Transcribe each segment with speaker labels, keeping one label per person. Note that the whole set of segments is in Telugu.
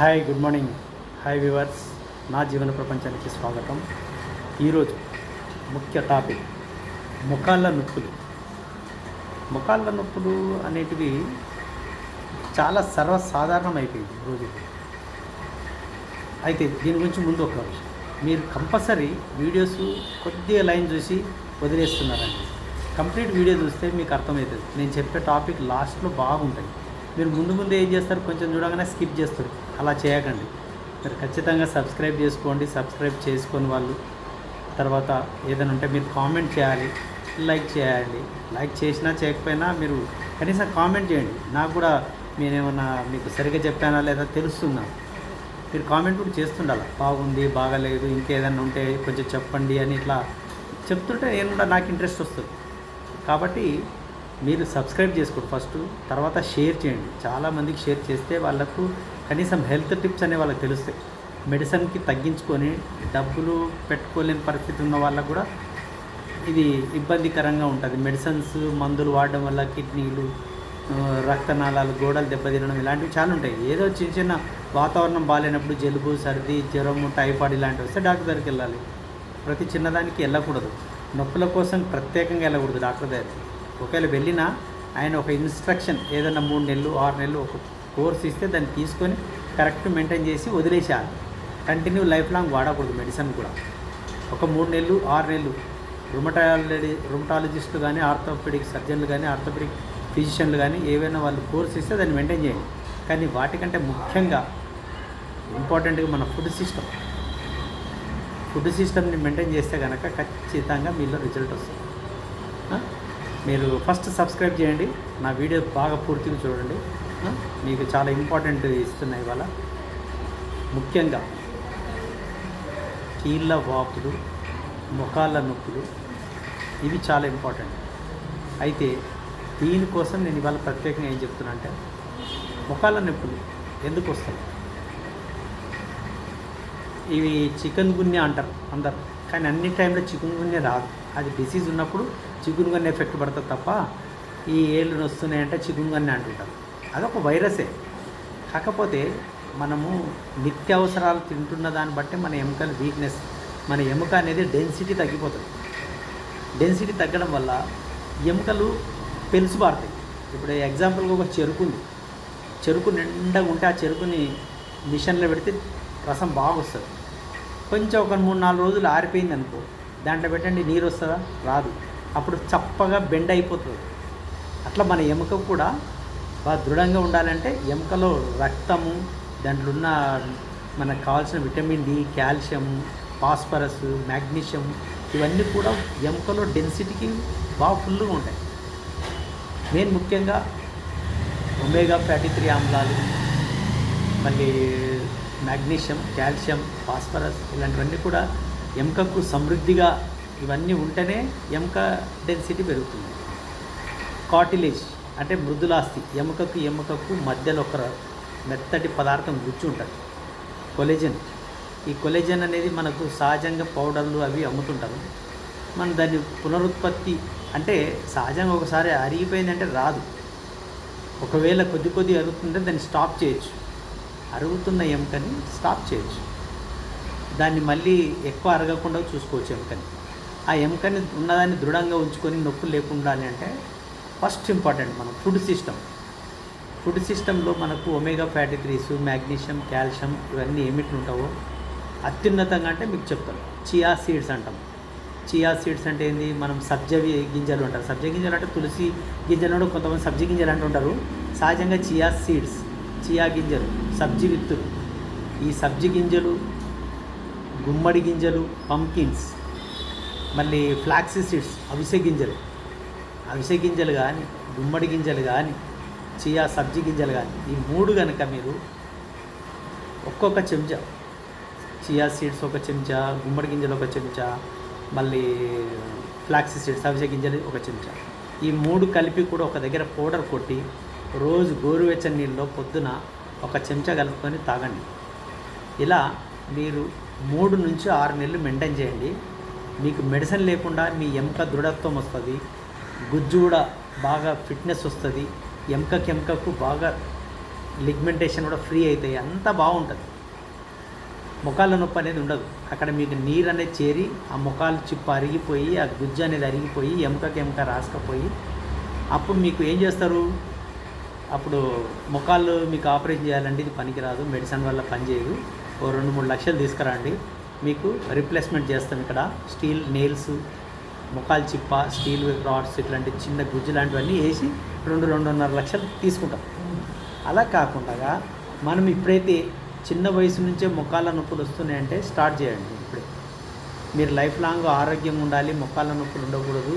Speaker 1: Hi good morning hi viewers నా జీవన ప్రపంచానికి స్వాగతం. ఈరోజు ముఖ్య టాపిక్ ముఖాళ్ళ నొప్పులు. ముఖాళ్ళ నొప్పులు అనేటివి చాలా సర్వసాధారణం అయిపోయింది రోజు. అయితే దీని గురించి ముందు ఒక విషయం మీరు కంపల్సరీ వీడియోస్ కొద్దిగా లైన్ చూసి వదిలేస్తున్నారండి. కంప్లీట్ వీడియో చూస్తే మీకు అర్థమవుతుంది. నేను చెప్పే టాపిక్ లాస్ట్లో బాగుంటుంది. మీరు ముందు ముందు ఏం చేస్తారు? కొంచెం చూడగానే స్కిప్ చేస్తారు. అలా చేయకండి. మీరు ఖచ్చితంగా సబ్స్క్రైబ్ చేసుకోండి సబ్స్క్రైబ్ చేసుకొని వాళ్ళు తర్వాత ఏదైనా ఉంటే మీరు కామెంట్ చేయాలి లైక్ చేయాలి. లైక్ చేసినా చేయకపోయినా మీరు కనీసం కామెంట్ చేయండి. నాకు కూడా నేనేమన్నా మీకు సరిగ్గా చెప్పానా లేదా తెలుస్తుందా? మీరు కామెంట్ కూడా చేస్తుండాలి? బాగుంది బాగాలేదు ఇంకేదన్నా ఉంటే కొంచెం చెప్పండి అని ఇట్లా చెప్తుంటే నేను కూడా నాకు ఇంట్రెస్ట్ వస్తుంది. కాబట్టి మీరు సబ్స్క్రైబ్ చేసుకోండి ఫస్ట్ తర్వాత షేర్ చేయండి. చాలామందికి షేర్ చేస్తే వాళ్ళకు కనీసం హెల్త్ టిప్స్ అనే వాళ్ళకి తెలుస్తాయి. మెడిసిన్కి తగ్గించుకొని డబ్బులు పెట్టుకోలేని పరిస్థితి ఉన్న వాళ్ళకు కూడా ఇది ఇబ్బందికరంగా ఉంటుంది. మెడిసిన్స్ మందులు వాడడం వల్ల కిడ్నీలు రక్తనాళాలు గోడలు దెబ్బతినడం ఇలాంటివి చాలా ఉంటాయి. ఏదో చిన్న చిన్న వాతావరణం బాగాలేనప్పుడు జలుబు సర్ది జ్వరము టైఫాయిడ్ ఇలాంటివి వస్తే డాక్టర్ దగ్గరికి వెళ్ళాలి. ప్రతి చిన్నదానికి వెళ్ళకూడదు. నొప్పుల కోసం ప్రత్యేకంగా వెళ్ళకూడదు డాక్టర్ దగ్గర ఒకవేళ వెళ్ళినా ఆయన ఒక ఇన్స్ట్రక్షన్ ఏదైనా మూడు నెలలు ఆరు నెలలు ఒక కోర్స్ ఇస్తే దాన్ని తీసుకొని కరెక్ట్ మెయింటైన్ చేసి వదిలేసేయాలి. కంటిన్యూ లైఫ్ లాంగ్ వాడకూడదు మెడిసిన్ కూడా. ఒక మూడు నెలలు ఆరు నెలలు రుమటాలజీ రుమటాలజిస్టులు కానీ ఆర్థోపెడిక్ సర్జన్లు కానీ ఆర్థోపెడిక్ ఫిజిషియన్లు కానీ ఏవైనా వాళ్ళు కోర్స్ ఇస్తే దాన్ని మెయింటైన్ చేయండి కానీ వాటికంటే ముఖ్యంగా ఇంపార్టెంట్గా మన ఫుడ్ సిస్టమ్. ఫుడ్ సిస్టమ్ని మెయింటైన్ చేస్తే కనుక ఖచ్చితంగా మీలో రిజల్ట్ వస్తుంది. మీరు ఫస్ట్ సబ్స్క్రైబ్ చేయండి. నా వీడియో బాగా పూర్తిగా చూడండి. మీకు చాలా ఇంపార్టెంట్ ఇస్తున్నాయి ఇవాళ. ముఖ్యంగా కీళ్ళ వాపులు ముఖాల నొప్పులు ఇవి చాలా ఇంపార్టెంట్. అయితే దీనికోసం నేను ఇవాళ ప్రత్యేకంగా ఏం చెప్తున్నా అంటే ముఖాల నొప్పులు ఎందుకు వస్తాయి? ఇవి చికెన్ గున్యా అంటారు అందరు కానీ అన్ని టైంలో చికెన్ గున్యా రాదు. అది డిసీజ్ ఉన్నప్పుడు చికెన్ గున్యా ఎఫెక్ట్ పడుతుంది తప్ప ఈ ఏళ్ళు వస్తున్నాయంటే చికెన్ గున్యా అంటుంటారు. అదొక వైరసే. కాకపోతే మనము నిత్యావసరాలు తింటున్న దాన్ని బట్టి మన ఎముకలు వీక్నెస్ మన ఎముక అనేది డెన్సిటీ తగ్గిపోతుంది. డెన్సిటీ తగ్గడం వల్ల ఎముకలు పెలుసుబారుతాయి ఇప్పుడు ఎగ్జాంపుల్గా ఒక చెరుకు ఉంది. చెరుకు నిండగా ఉంటే ఆ చెరుకుని మిషన్లో పెడితే రసం బాగా వస్తుంది కొంచెం ఒక మూడు నాలుగు రోజులు ఆరిపోయింది అనుకో దాంట్లో పెట్టండి నీరు వస్తుందా? రాదు. అప్పుడు చప్పగా బెండ్ అయిపోతుంది. అట్లా మన ఎముక కూడా బాగా దృఢంగా ఉండాలంటే ఎముకలో రక్తము దాంట్లో ఉన్న మనకు కావాల్సిన vitamin D calcium phosphorus magnesium ఇవన్నీ కూడా ఎముకలో డెన్సిటీకి బాగా ఫుల్గా ఉంటాయి. నేను ముఖ్యంగా ఒమేగా ఫ్యాటీ త్రీ ఆమ్లాలు మళ్ళీ మ్యాగ్నీషియం కాల్షియం ఫాస్ఫరస్ ఇలాంటివన్నీ కూడా ఎముకకు సమృద్ధిగా ఇవన్నీ ఉంటేనే ఎముక డెన్సిటీ పెరుగుతుంది. కాటిలేజ్ అంటే మృదులాస్తి ఎముకకు ఎముకకు మధ్యలో ఒక మెత్తటి పదార్థం గుచ్చి ఉంటుంది. కొలెజన్. ఈ కొలెజన్ అనేది మనకు సహజంగా పౌడర్లు అవి అమ్ముతుంటారు. మనం దాన్ని పునరుత్పత్తి అంటే సహజంగా ఒకసారి అరిగిపోయిందంటే రాదు. ఒకవేళ కొద్ది కొద్ది అరుగుతుంటే దాన్ని స్టాప్ చేయొచ్చు. అరుగుతున్న ఎముకని స్టాప్ చేయొచ్చు. దాన్ని మళ్ళీ ఎక్కువ అరగకుండా చూసుకోవచ్చు ఎముకని. ఆ ఎముకని ఉన్నదాన్ని దృఢంగా ఉంచుకొని నొప్పులు లేకుండా అని అంటే ఫస్ట్ ఇంపార్టెంట్ మనం ఫుడ్ సిస్టమ్. ఫుడ్ సిస్టంలో మనకు omega fatty threes magnesium calcium ఇవన్నీ ఏమిటి ఉంటావో అత్యున్నతంగా అంటే మీకు చెప్తాను. చియా సీడ్స్ అంటాం. చియా సీడ్స్ అంటే ఏంది? మనం సబ్జ గింజలు అంటారు సబ్జ గింజలు అంటే తులసి గింజలు కూడా కొంతమంది సబ్జీ గింజలు అంటుంటారు. సహజంగా చియా సీడ్స్ చియా గింజలు సబ్జీ విత్తులు. ఈ సబ్జీ గింజలు గుమ్మడి గింజలు పంకిన్స్ మళ్ళీ ఫ్లాక్సీ సీడ్స్ అవిసె గింజలు. అవిసె గింజలు కానీ గుమ్మడి గింజలు కానీ చియా సబ్జీ గింజలు కానీ ఈ మూడు కనుక మీరు ఒక్కొక్క చెంచా చియా సీడ్స్ ఒక చెంచా గుమ్మడి గింజలు ఒక చెంచా మళ్ళీ ఫ్లాక్స్ సీడ్స్ అవిసె గింజలు ఒక చెంచా. ఈ మూడు కలిపి కూడా ఒక దగ్గర పౌడర్ కొట్టి రోజు గోరువెచ్చని నీళ్ళలో పొద్దున ఒక చెంచా కలుపుకొని తాగండి. ఇలా మీరు మూడు నుంచి ఆరు నెలలు మెయింటైన్ చేయండి. మీకు మెడిసిన్ లేకుండా మీ ఎముక దృఢత్వం వస్తుంది గుజ్జు కూడా బాగా ఫిట్నెస్ వస్తుంది. ఎముకకి ఎముకకు బాగా లిగ్మెంటేషన్ కూడా ఫ్రీ అవుతాయి అంతా బాగుంటుంది. ముఖాల నొప్పి అనేది ఉండదు. అక్కడ మీకు నీరు అనేది చేరి ఆ ముఖాలు చిప్పు అరిగిపోయి ఆ గుజ్జు అనేది అరిగిపోయి ఎముకకి ఎముక రాసుకపోయి అప్పుడు మీకు ఏం చేస్తారు? అప్పుడు ముఖాలు మీకు ఆపరేషన్ చేయాలంటే ఇది పనికిరాదు. మెడిసిన్ వల్ల పనిచేయదు ఓ రెండు మూడు లక్షలు తీసుకురండి. మీకు రిప్లేస్మెంట్ చేస్తాం ఇక్కడ. స్టీల్ నెయిల్స్ ముఖాలు చిప్ప స్టీల్ రాడ్స్ ఇట్లాంటి చిన్న గుజ్జు లాంటివన్నీ వేసి రెండు రెండున్నర లక్షలు తీసుకుంటాం. అలా కాకుండా మనం ఇప్పుడైతే చిన్న వయసు నుంచే ముఖాల నొప్పులు వస్తున్నాయంటే స్టార్ట్ చేయండి ఇప్పుడే. మీరు లైఫ్ లాంగ్ ఆరోగ్యంగా ఉండాలి ముఖాల నొప్పులు ఉండకూడదు.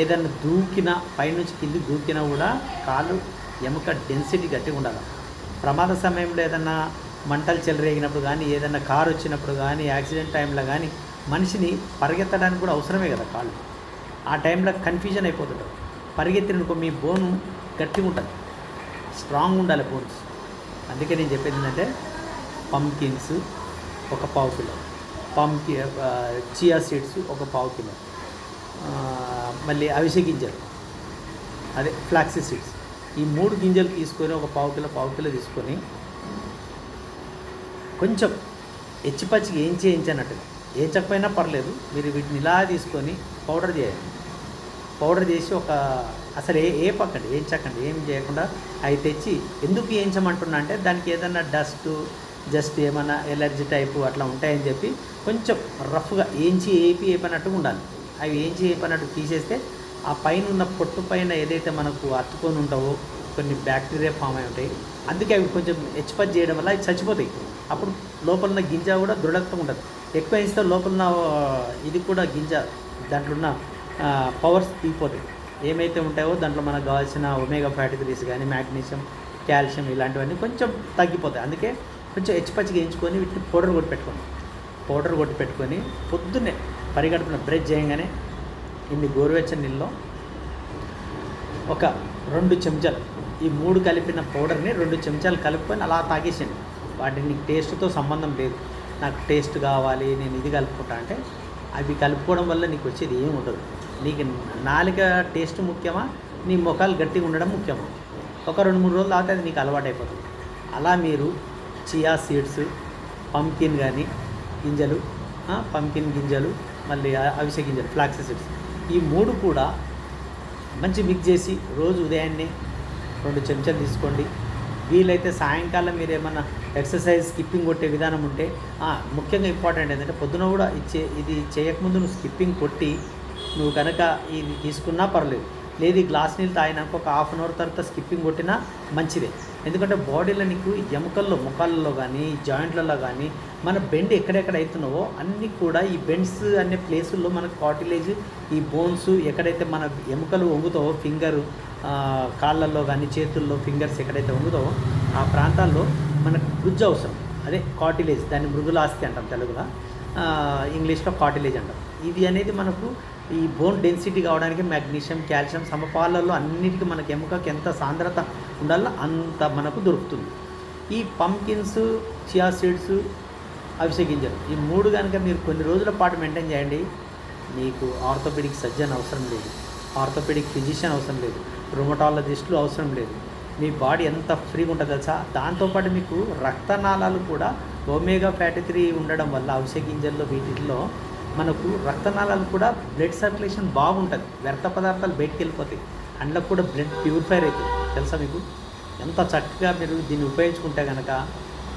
Speaker 1: ఏదైనా దూకినా పైనుంచి కింది దూకినా కూడా కాలు ఎముక డెన్సిటీ గట్టిగా ఉండాలి. ప్రమాద సమయంలో ఏదైనా మంటలు చెలరేగినప్పుడు కానీ ఏదైనా కారు వచ్చినప్పుడు కానీ యాక్సిడెంట్ టైంలో కానీ మనిషిని పరిగెత్తడానికి కూడా అవసరమే కదా కాళ్ళు. ఆ టైంలో కన్ఫ్యూజన్ అయిపోతుంటారు పరిగెత్తిననుకో మీ బోను గట్టిగా ఉంటుంది. స్ట్రాంగ్ ఉండాలి బోన్స్. అందుకే నేను చెప్పేది ఏంటంటే పంకిన్స్ ఒక పావు కిలో. పంకి చియా సీడ్స్ ఒక పావు కిలో. మళ్ళీ అవిసె గింజలు. అదే ఫ్లాక్సీ సీడ్స్ ఈ మూడు గింజలు తీసుకొని ఒక పావు కిలో పావు కిలో తీసుకొని కొంచెం ఎచ్చిపచ్చికి ఏం చేయించనట్టుగా ఏంచకపోయినా పర్లేదు మీరు వీటిని ఇలా తీసుకొని పౌడర్ చేయండి. పౌడర్ చేసి ఒక అసలు ఏ ఏ పక్కండి ఏం చెక్కండి ఏం చేయకుండా అవి తెచ్చి ఎందుకు ఏంచమంటున్నా అంటే దానికి ఏదైనా డస్ట్ జస్ట్ ఏమైనా ఎలర్జీ టైపు అట్లా ఉంటాయని చెప్పి కొంచెం రఫ్గా ఏంచి ఏపి ఏపనట్టుగా ఉండాలి. అవి ఏంచి ఏపనట్టు తీసేస్తే ఆ పైన ఉన్న పొట్టు పైన ఏదైతే మనకు అతుకొని ఉంటావో కొన్ని బ్యాక్టీరియా ఫామ్ అయి ఉంటాయి అందుకే అవి కొంచెం హెచ్పత్ చేయడం వల్ల అవి చచ్చిపోతాయి. అప్పుడు లోపల ఉన్న గింజ కూడా దృఢత్వం ఉంటుంది ఎక్కువ వేస్తే లోపల ఉన్న ఇది కూడా గింజ దాంట్లో ఉన్న పవర్స్ తీగిపోతాయి ఏమైతే ఉంటాయో దాంట్లో మనకు కావాల్సిన ఒమేగా ఫ్యాటీ త్రీస్ కానీ మ్యాగ్నీషియం కాల్షియం ఇలాంటివన్నీ కొంచెం తగ్గిపోతాయి. అందుకే కొంచెం హెచ్చిపచ్చిగా వేయించుకొని వీటిని పౌడర్ కొట్టి పెట్టుకోండి. పౌడర్ కొట్టి పెట్టుకొని పొద్దున్నే పరిగడుపున బ్రష్ చేయగానే ఇన్ని గోరువెచ్చని నీళ్ళలో ఒక రెండు చెంచాలు ఈ మూడు కలిపిన పౌడర్ని రెండు చెంచాలు కలుపుకొని అలా తాగేసేయండి. వాటిని టేస్ట్తో సంబంధం లేదు. నాకు టేస్ట్ కావాలి నేను ఇది కలుపుకుంటా అంటే అవి కలుపుకోవడం వల్ల నీకు వచ్చేది ఏమి ఉండదు. నీకు నాలుక టేస్ట్ ముఖ్యమా? నీ ముఖాలు గట్టిగా ఉండడం ముఖ్యమా? ఒక రెండు మూడు రోజులు తర్వాత అది నీకు అలవాటు అయిపోతుంది అలా మీరు చియా సీడ్స్ పంకిన్ కానీ గింజలు పంకిన్ గింజలు మళ్ళీ అవిసె గింజలు ఫ్లాక్స్ సీడ్స్ ఈ మూడు కూడా మంచి మిక్స్ చేసి రోజు ఉదయాన్నే రెండు చెంచాలు తీసుకోండి. వీలైతే సాయంకాలం మీరు ఏమన్నా ఎక్సర్సైజ్ స్కిప్పింగ్ కొట్టే విధానం ఉంటే ముఖ్యంగా ఇంపార్టెంట్ ఏంటంటే పొద్దున కూడా ఇచ్చే ఇది చేయకముందు నువ్వు స్కిప్పింగ్ కొట్టి నువ్వు కనుక ఇది తీసుకున్నా పర్లేదు. లేదు ఈ గ్లాస్ నీళ్ళు తాగినాక ఒక హాఫ్ అన్ అవర్ తర్వాత స్కిప్పింగ్ కొట్టినా మంచిదే. ఎందుకంటే బాడీలో నీకు ఎముకల్లో ముఖాలలో కానీ జాయింట్లలో కానీ మన బెండ్ ఎక్కడెక్కడ అవుతున్నావో అన్నీ కూడా ఈ బెండ్స్ అనే ప్లేసుల్లో మనకు కార్టిలేజ్ ఈ బోన్స్ ఎక్కడైతే మన ఎముకలు వంగుతావో ఫింగర్ కాళ్ళల్లో కానీ చేతుల్లో ఫింగర్స్ ఎక్కడైతే వంగుతావో ఆ ప్రాంతాల్లో మనకు గుజ్జు అవసరం. అదే కార్టిలేజ్ దాన్ని మృదులాస్తి అంటాం తెలుగులో. ఇంగ్లీష్లో కార్టిలేజ్ అంటాం. ఇది అనేది మనకు ఈ బోన్ డెన్సిటీ కావడానికి మెగ్నీషియం కాల్షియం సమపాలలో అన్నిటికీ మనకి ఎముకకి ఎంత సాంద్రత ఉండాలో అంత మనకు దొరుకుతుంది. ఈ పంకిన్స్ చియా సీడ్స్ అవిసె గింజలు ఈ మూడు కనుక మీరు కొన్ని రోజుల పాటు మెయింటైన్ చేయండి. మీకు ఆర్థోపెడిక్ సర్జన్ అవసరం లేదు. ఆర్థోపెడిక్ ఫిజిషియన్ అవసరం లేదు. రుమటాలజిస్టులు అవసరం లేదు. మీ బాడీ ఎంత ఫ్రీగా ఉంటుంది తెలుసా? దాంతోపాటు మీకు రక్తనాళాలు కూడా ఒమేగా ఫ్యాటీ త్రీ ఉండడం వల్ల అవిసె గింజల్లో వీటిల్లో మనకు రక్తనాళాలు కూడా బ్లడ్ సర్క్యులేషన్ బాగుంటుంది. వ్యర్థ పదార్థాలు బయటికి వెళ్ళిపోతాయి. అందులో కూడా బ్లడ్ ప్యూరిఫైర్ అవుతుంది తెలుసా మీకు? ఎంత చక్కగా మీరు దీన్ని ఉపయోగించుకుంటే కనుక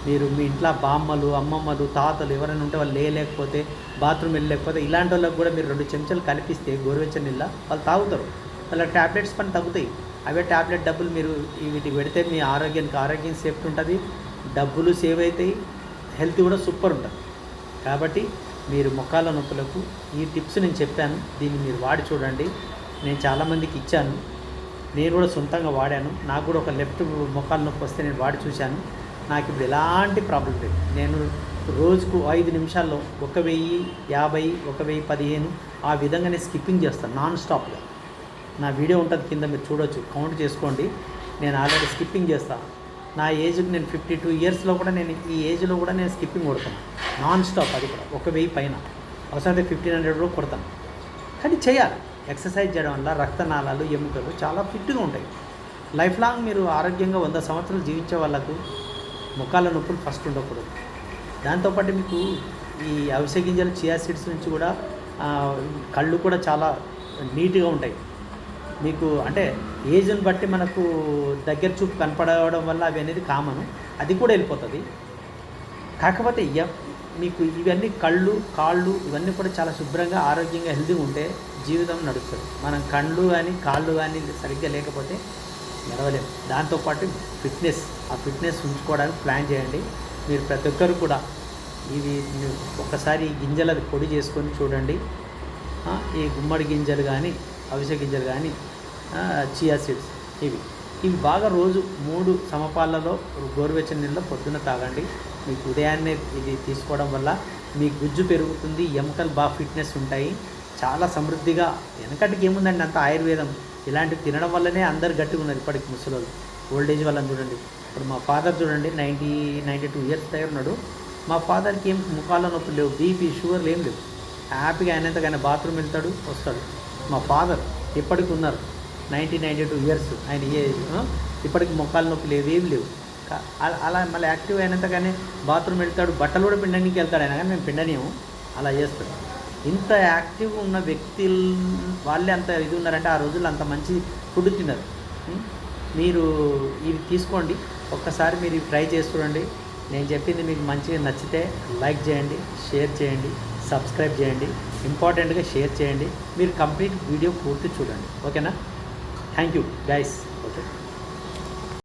Speaker 1: మీరు మీ ఇంట్లో బామ్మలు అమ్మమ్మలు తాతలు ఎవరైనా ఉంటే వాళ్ళు లేయలేకపోతే బాత్రూమ్ వెళ్ళలేకపోతే ఇలాంటి వాళ్ళకి కూడా మీరు రెండు చెంచాలు కలిపిస్తే గోరువెచ్చని నీళ్ళ వాళ్ళు తాగుతారు. వాళ్ళ ట్యాబ్లెట్స్ పని తగ్గుతాయి. అవే ట్యాబ్లెట్ డబ్బులు మీరు వీటికి పెడితే మీ ఆరోగ్యానికి ఆరోగ్యం సేఫ్టీ ఉంటుంది. డబ్బులు సేవ్ అవుతాయి. హెల్త్ కూడా సూపర్ ఉంటుంది. కాబట్టి మీరు ముఖాల నొప్పులకు ఈ టిప్స్ నేను చెప్పాను. దీన్ని మీరు వాడి చూడండి. నేను చాలామందికి ఇచ్చాను. నేను కూడా సొంతంగా వాడాను. నాకు కూడా ఒక లెఫ్ట్ ముఖాల నొప్పి వస్తే నేను వాడి చూశాను. నాకు ఇప్పుడు ఎలాంటి ప్రాబ్లం లేదు. నేను రోజుకు ఐదు నిమిషాల్లో ఒక వెయ్యి యాభై ఒక వెయ్యి పదిహేను ఆ విధంగా నేను స్కిప్పింగ్ చేస్తాను నాన్ స్టాప్గా. నా వీడియో ఉంటుంది కింద మీరు చూడొచ్చు. కౌంట్ చేసుకోండి. నేను ఆల్రెడీ స్కిప్పింగ్ చేస్తాను నా ఏజ్కి నేను ఫిఫ్టీ టూ ఇయర్స్లో కూడా నేను ఈ ఏజ్లో కూడా నేను స్కిప్పింగ్ కొడతాను. నాన్ స్టాప్ అది కూడా ఒక వెయ్యి పైన. అవసరమైతే ఫిఫ్టీన్ హండ్రెడ్ కూడా కొడతాను. కానీ చేయాలి. ఎక్సర్సైజ్ చేయడం వల్ల రక్తనాళాలు ఎముకలు చాలా ఫిట్గా ఉంటాయి. లైఫ్ లాంగ్ మీరు ఆరోగ్యంగా వంద సంవత్సరాలు జీవించే వాళ్ళకు ముఖాల నొప్పులు ఫస్ట్ ఉండకూడదు. దాంతోపాటు మీకు ఈ అవిసె గింజలు చియా సీడ్స్ నుంచి కూడా కళ్ళు కూడా చాలా నీట్గా ఉంటాయి. మీకు అంటే ఏజ్ని బట్టి మనకు దగ్గర చూపు కనపడవడం వల్ల అవి అనేది కామన్. అది కూడా వెళ్ళిపోతుంది. కాకపోతే ఎ- మీకు ఇవన్నీ కళ్ళు కాళ్ళు ఇవన్నీ కూడా చాలా శుభ్రంగా ఆరోగ్యంగా హెల్తీగా ఉంటే జీవితం నడుస్తుంది. మనం కళ్ళు కానీ కాళ్ళు కానీ సరిగ్గా లేకపోతే నడవలేము దాంతోపాటు ఫిట్నెస్ ఆ ఫిట్నెస్ ఉంచుకోవడానికి ప్లాన్ చేయండి. మీరు ప్రతి ఒక్కరు కూడా ఇవి మీరు ఒక్కసారి పొడి చేసుకొని చూడండి. ఈ గుమ్మడి గింజలు కానీ అవిసె గింజలు కానీ చియా సీడ్స్ ఇవి. ఇవి బాగా రోజు మూడు సమపాలలో గోరువెచ్చని నీళ్ళలో పొద్దున్న తాగండి. మీకు ఉదయాన్నే ఇది తీసుకోవడం వల్ల మీ గుజ్జు పెరుగుతుంది ఎముకలు బాగా ఫిట్నెస్ ఉంటాయి. చాలా సమృద్ధిగా వెనకటికి ఏముందండి అంత ఆయుర్వేదం? ఇలాంటివి తినడం వల్లనే అందరు గట్టిగా ఉన్నారు ఇప్పటికి ముసలోళ్ళు. ఓల్డ్ ఏజ్ వాళ్ళని చూడండి. ఇప్పుడు మా ఫాదర్ చూడండి నైంటీ నైంటీ టూ ఇయర్స్ దగ్గర ఉన్నాడు. మా ఫాదర్కి ఏం ముఖాల నొప్పులు లేవు బీపీ షుగర్లు ఏం లేవు. హ్యాపీగా అయినంతగానే బాత్రూమ్ వెళ్తాడు వస్తాడు. మా ఫాదర్ ఇప్పటికి ఉన్నారు నైన్టీన్ నైంటీ టూ ఇయర్స్ ఆయన ఏ ఇప్పటికి మొక్కలు నొప్పి లేవు ఏం లేవు. అలా- అలా మళ్ళీ యాక్టివ్ అయినంతగానే బాత్రూమ్ వెళ్తాడు బట్టలు కూడా పిండడానికి వెళ్తాడు ఆయన కానీ మేము పిండనేము అలా చేస్తాడు. ఇంత యాక్టివ్ ఉన్న వ్యక్తులు వాళ్ళే అంత ఇది ఉన్నారంటే ఆ రోజుల్లో అంత మంచి ఫుడ్ తిన్నారు. మీరు ఇవి తీసుకోండి. ఒక్కసారి మీరు ఇవి ట్రై చేసి చూడండి. నేను చెప్పింది మీకు మంచిగా నచ్చితే లైక్ చేయండి షేర్ చేయండి. సబ్స్క్రైబ్ చేయండి ఇంపార్టెంట్గా షేర్ చేయండి మీరు కంప్లీట్ వీడియో పూర్తి చూడండి. ఓకేనా? Thank you guys